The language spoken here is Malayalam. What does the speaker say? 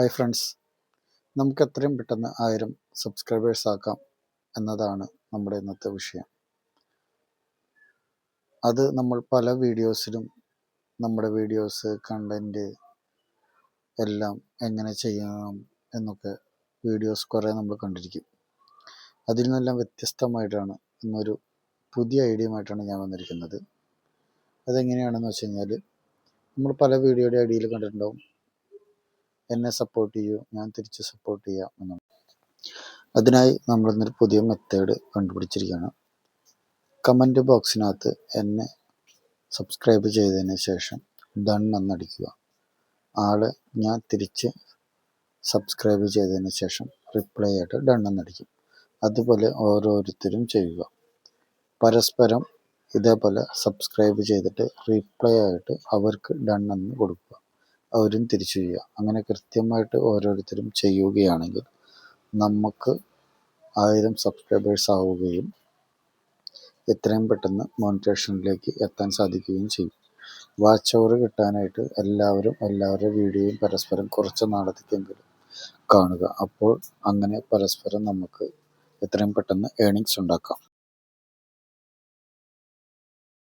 ഹായ് ഫ്രണ്ട്സ് നമുക്ക് എത്രയും പെട്ടെന്ന് ആയിരം സബ്സ്ക്രൈബേഴ്സ് ആക്കാം എന്നതാണ് നമ്മുടെ ഇന്നത്തെ വിഷയം. അത് നമ്മൾ പല വീഡിയോസിലും നമ്മുടെ വീഡിയോസ് കണ്ടന്റ് എല്ലാം എങ്ങനെ ചെയ്യണം എന്നൊക്കെ വീഡിയോസ് കുറേ നമ്മൾ കണ്ടിരിക്കും. അതിൽ നിന്നെല്ലാം വ്യത്യസ്തമായിട്ടാണ് ഇന്നൊരു പുതിയ ഐഡിയയുമായിട്ടാണ് ഞാൻ വന്നിരിക്കുന്നത്. അതെങ്ങനെയാണെന്ന് വെച്ച് കഴിഞ്ഞാൽ നമ്മൾ പല വീഡിയോയുടെ അടിയിൽ കണ്ടിട്ടുണ്ടാവും. എന്നെ സപ്പോർട്ട് ചെയ്യൂ ഞാൻ തിരിച്ച് സപ്പോർട്ട് ചെയ്യാം എന്നാണ് അതിനായി നമ്മൾ ഇന്നൊരു പുതിയ മെത്തേഡ് കണ്ടുപിടിച്ചിരിക്കുകയാണ്. കമന്റ് ബോക്സിനകത്ത് എന്നെ സബ്സ്ക്രൈബ് ചെയ്തതിന് ശേഷം ഡൺ എന്നടിക്കുക. ആൾ ഞാൻ തിരിച്ച് സബ്സ്ക്രൈബ് ചെയ്തതിന് ശേഷം റിപ്ലൈ ആയിട്ട് ഡൺ എന്നടിക്കും. അതുപോലെ ഓരോരുത്തരും ചെയ്യുക. പരസ്പരം ഇതേപോലെ സബ്സ്ക്രൈബ് ചെയ്തിട്ട് റിപ്ലൈ ആയിട്ട് അവർക്ക് ഡൺ എന്ന് കൊടുക്കുക. അവരും തിരിച്ചു ചെയ്യുക അങ്ങനെ കൃത്യമായിട്ട് ഓരോരുത്തരും ചെയ്യുകയാണെങ്കിൽ നമുക്ക് ആയിരം സബ്സ്ക്രൈബേഴ്സ് ആവുകയും എത്രയും പെട്ടെന്ന് മോണിറ്റേഷനിലേക്ക് എത്താൻ സാധിക്കുകയും ചെയ്യും. വാച്ച് ഓവർ കിട്ടാനായിട്ട് എല്ലാവരും എല്ലാവരുടെ വീഡിയോയും പരസ്പരം കുറച്ച് നാളത്തേക്കെങ്കിലും കാണുക. അപ്പോൾ അങ്ങനെ പരസ്പരം നമുക്ക് എത്രയും പെട്ടെന്ന് ഏണിങ്സ് ഉണ്ടാക്കാം.